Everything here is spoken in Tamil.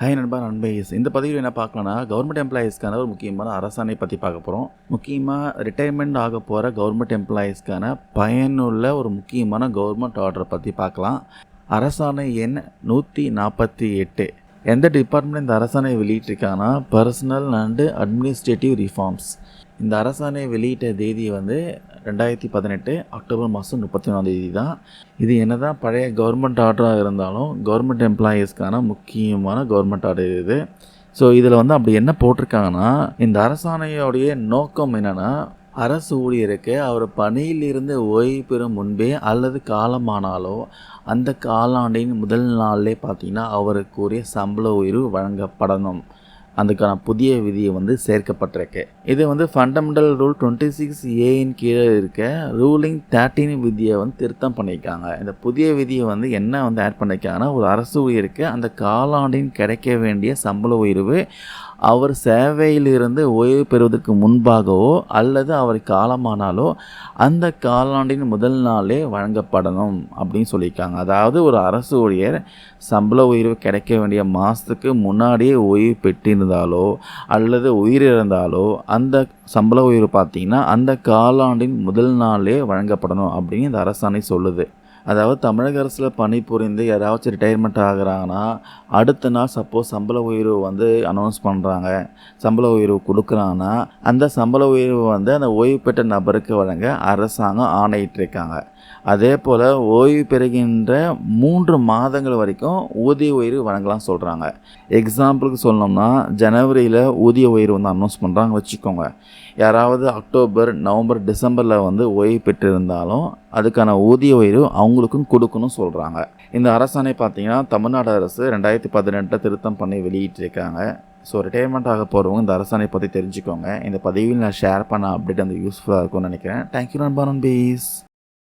ஹை நண்பா நண்பைஸ் இந்த பதிவில் என்ன பார்க்கலாம்னா கவர்மெண்ட் எம்ப்ளாயீஸ்க்கான ஒரு முக்கியமான அரசாணை பற்றி பார்க்க போகிறோம் முக்கியமாக ரிட்டையர்மெண்ட் ஆக போகிற கவர்மெண்ட் எம்ப்ளாயீஸ்க்கான பயனுள்ள ஒரு முக்கியமான கவர்மெண்ட் ஆர்டரை பற்றி பார்க்கலாம். அரசாணை எண் நூற்றி நாற்பத்தி எட்டு. எந்த டிபார்ட்மெண்ட் இந்த அரசாணையை வெளியிட்டிருக்காங்கன்னா பர்சனல் அண்டு அட்மினிஸ்ட்ரேட்டிவ் ரிஃபார்ம்ஸ் இந்த அரசாணையை வெளியிட்ட தேதி வந்து ரெண்டாயிரத்தி பதினெட்டு அக்டோபர் மாதம் முப்பத்தி ஒன்றாம் தேதி தான் இது என்ன தான் பழைய கவர்மெண்ட் ஆர்டராக இருந்தாலும் கவர்மெண்ட் எம்ப்ளாயீஸ்க்கான முக்கியமான கவர்மெண்ட் ஆர்டர் இது. ஸோ இதில் வந்து அப்படி என்ன போட்டிருக்காங்கன்னா இந்த அரசாணையோடைய நோக்கம் என்னென்னா அரசு ஊழியருக்கு அவர் பணியிலிருந்து ஓய்வு பெறும் முன்பே அல்லது காலமானாலோ அந்த காலாண்டின் முதல் நாளிலே பார்த்தீங்கன்னா அவருக்குரிய சம்பள உயர்வு வழங்கப்படணும். அதுக்கான புதிய விதியை வந்து சேர்க்கப்பட்டிருக்கு. இது வந்து ஃபண்டமெண்டல் ரூல் டுவெண்ட்டி சிக்ஸ் ஏயின் கீழே இருக்க ரூலிங் தேர்ட்டின் விதியை வந்து திருத்தம் பண்ணியிருக்காங்க. இந்த புதிய விதியை வந்து என்ன வந்து ஆட் பண்ணியிருக்காங்கன்னா ஒரு அரசு உயிருக்கு அந்த காலாண்டின் கிடைக்க வேண்டிய சம்பள உயர்வு அவர் சேவையிலிருந்து ஓய்வு பெறுவதற்கு முன்பாகவோ அல்லது அவர் காலமானாலோ அந்த காலாண்டின் முதல் நாளே வழங்கப்படணும் அப்படின்னு சொல்லியிருக்காங்க. அதாவது ஒரு அரசு ஊழியர் சம்பள உயர்வு கிடைக்க வேண்டிய மாதத்துக்கு முன்னாடியே ஓய்வு இருந்தாலோ அல்லது உயிரிழந்தாலோ அந்த சம்பள உயர்வு பார்த்திங்கன்னா அந்த காலாண்டின் முதல் நாளே வழங்கப்படணும் அப்படின்னு இந்த அரசாணை சொல்லுது. அதாவது தமிழக அரசில் பணிபுரிந்து யாராச்சும் ரிட்டையர்மெண்ட் ஆகுறாங்கன்னா அடுத்த நாள் சப்போஸ் சம்பள உயர்வு வந்து அனௌன்ஸ் பண்ணுறாங்க சம்பள உயர்வு கொடுக்குறாங்கன்னா அந்த சம்பள உயர்வு வந்து அந்த ஓய்வு பெற்ற நபருக்கு வழங்க அரசாங்கம் ஆணையிட்டிருக்காங்க அதே போல் ஓய்வு பெறுகின்ற மூன்று மாதங்கள் வரைக்கும் ஊதிய உயர்வு வழங்கலாம் சொல்கிறாங்க எக்ஸாம்பிளுக்கு சொல்லணும்னா ஜனவரியில் ஊதிய உயர்வு வந்து அனௌன்ஸ் பண்ணுறாங்க வச்சுக்கோங்க. யாராவது அக்டோபர் நவம்பர் டிசம்பரில் வந்து ஓய்வு பெற்றிருந்தாலும் அதுக்கான ஊதிய உயர்வு அவங்களுக்கும் கொடுக்கணும் சொல்கிறாங்க இந்த அரசாணை பார்த்தீங்கன்னா தமிழ்நாடு அரசு ரெண்டாயிரத்தி பதினெட்டில் திருத்தம் பண்ணி வெளியிட்டிருக்காங்க. ஸோ ரிட்டையர்மெண்ட் ஆக போகிறவங்க இந்த அரசாணை பற்றி தெரிஞ்சுக்கோங்க. இந்த பதிவில் நான் ஷேர் பண்ண அப்டேட் அந்த யூஸ்ஃபுல்லாக இருக்கும்னு நினைக்கிறேன். தேங்க்யூ நண்பா நண்பீஸ்.